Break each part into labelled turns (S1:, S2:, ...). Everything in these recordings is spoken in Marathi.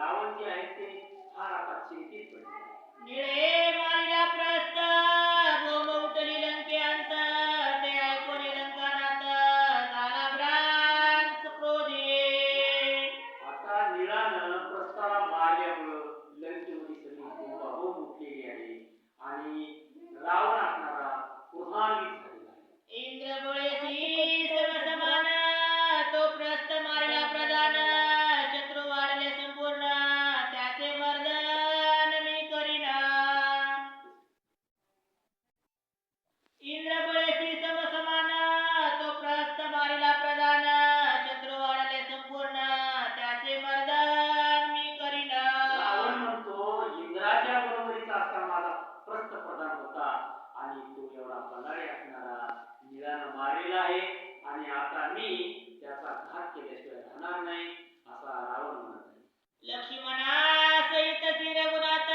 S1: रावण जे आहे ते फार आता चिंतित
S2: इंद्र बळेसी समसमान तो प्रस्थ मारिला प्रधान शत्रू वाढले संपूर्ण त्याचे मर्दन मी करीना.
S1: रावण म्हणतो इंद्राच्या बरोबरीचा असता माझा प्रस्थ प्रधान होता. आणि तो एवढा बलाढ्य असणारा निळानं मारलेला आहे. आणि आता मी त्याचा घात केल्याशिवाय राहणार नाही असा रावण म्हणत
S2: लक्ष्मणा सहित श्री रघुनाथ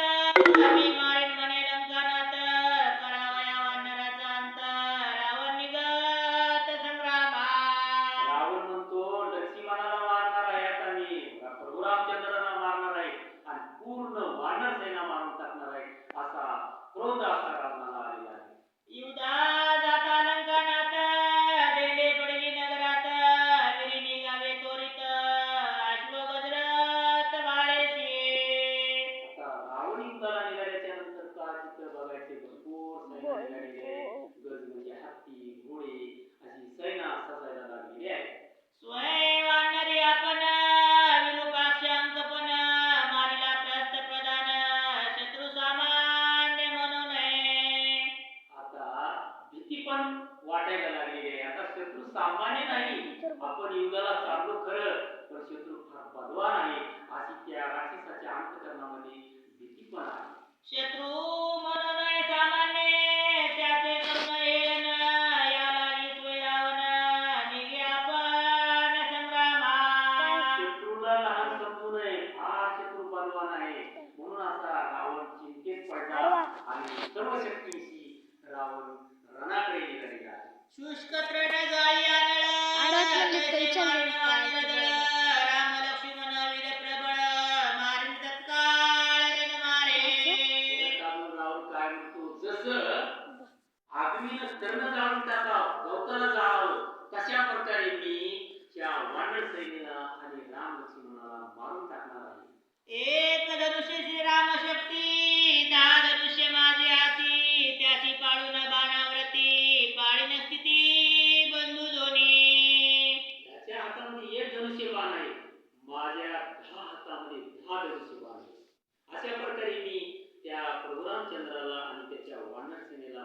S1: Udah, पण वाटायला लागलेली आहे. आता शत्रू सामान्य नाही. आपण युद्धाला चाललो खरं पण शत्रू फार बलवान आहे. अशी त्या राक्षसाच्या अंतकरणामध्ये भीती पण आहे.
S2: शत्रू म्हणून सामान्य. त्याचे करुण हेळन याला ईश्वर रावण निघे आपण
S1: शत्रूला लहान समजू नये. हा शत्रू बलवान आहे. म्हणून असा रावण चिंतेत पडला. आणि सर्व शक्तीशी रावण
S2: शुष्क तृण
S3: चाललंय काय?
S2: राम लक्ष्मण वीर प्रबळ मारिन तत्काळ रण मारे.
S1: त्यामुळे रावण काय म्हणतो जसं आग्नीनं तर्ण जाळून टाकावं गवताला जाळावं. तशा प्रकारे मी त्या वानर सैन्याला आणि राम लक्ष्मणाला मारून टाकणार आहे? त्या प्रभू चंद्राला आणि त्याच्या वानर सेनेला